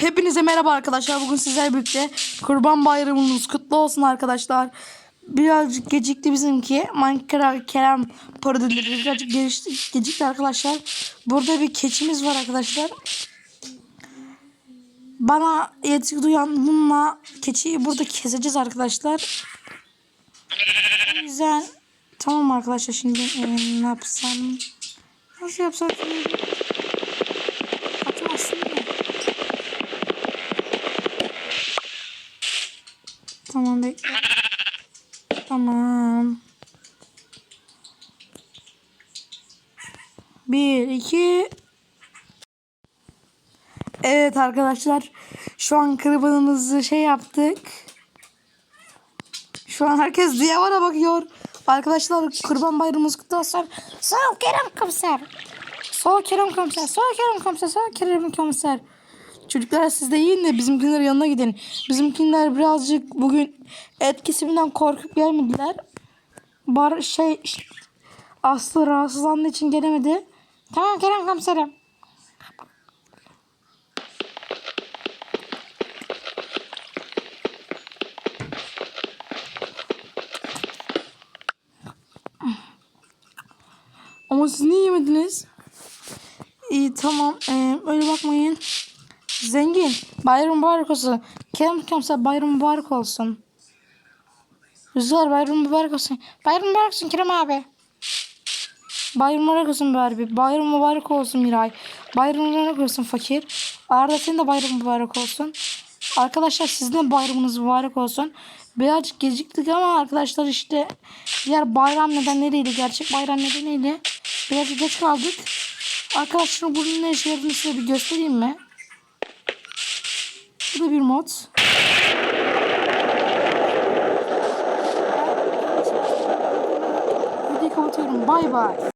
Hepinize merhaba arkadaşlar. Bugün sizlerle birlikte Kurban Bayramınız kutlu olsun arkadaşlar. Birazcık gecikti bizimki. Minecraft Kerem parodileri birazcık gelişti, gecikti arkadaşlar. Burada bir keçimiz var arkadaşlar. Bana yetki duyan bununla keçiyi burada keseceğiz arkadaşlar. Yüzden tamam arkadaşlar şimdi e, ne yapsam? Nasıl yapsam? Tamam bekle. Tamam. Bir, iki. Evet arkadaşlar. Şu an kırbanımızı şey yaptık. Şu an herkes diyavara bakıyor. Arkadaşlar kurban bayramımız kutlu olsun. Sağ ol Kerem komiser. Sağ ol Kerem komiser. Sağ ol Kerem komiser. Sağ ol Kerem komiser. Çocuklar siz de yiyin de bizimkilerin yanına gidin. Bizimkiler birazcık bugün etkisinden korkup gelmediler. Bar şey Aslı rahatsızlandığı için gelemedi. Tamam Kerem komiserim. Ama siz niye yemediniz? İyi tamam. Ee, öyle bakmayın. Zengin. Bayram mübarek olsun. Kerem komiser bayram mübarek olsun. Rüzgar bayram mübarek olsun. Bayram mübarek olsun Kerem abi. Bayram mübarek olsun Barbie. Bayram mübarek olsun Miray. Bayram mübarek olsun Fakir. Arda senin de bayram mübarek olsun. Arkadaşlar sizin de bayramınız mübarek olsun. Birazcık geciktik ama arkadaşlar işte diğer bayram nedenleriyle gerçek bayram nedeniyle birazcık geç kaldık. Arkadaşlar bunun ne işe yaradığını size bir göstereyim mi? Da bir mod. Videoyu kapatıyorum. Bay bay.